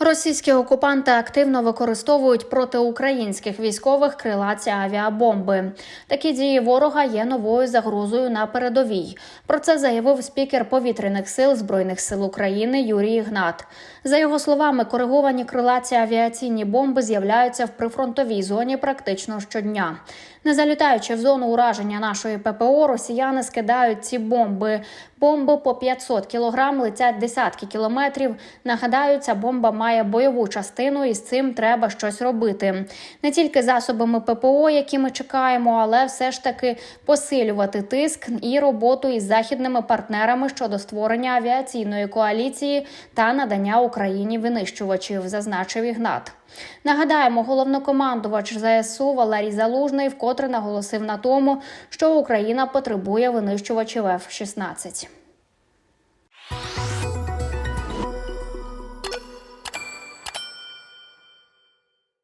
Російські окупанти активно використовують проти українських військових крилаті авіабомби. Такі дії ворога є новою загрозою на передовій. Про це заявив спікер повітряних сил збройних сил України Юрій Ігнат. За його словами, кориговані крилаті авіаційні бомби з'являються в прифронтовій зоні практично щодня. Не залітаючи в зону ураження нашої ППО, росіяни скидають ці бомби. Бомби по 500 кілограм летять десятки кілометрів. Нагадаю, ця бомба має бойову частину, і з цим треба щось робити. Не тільки засобами ППО, які ми чекаємо, але все ж таки посилювати тиск і роботу із західними партнерами щодо створення авіаційної коаліції та надання Україні винищувачів, зазначив Ігнат. Нагадаємо, головнокомандувач ЗСУ Валерій Залужний вкотре наголосив на тому, що Україна потребує винищувачів F-16.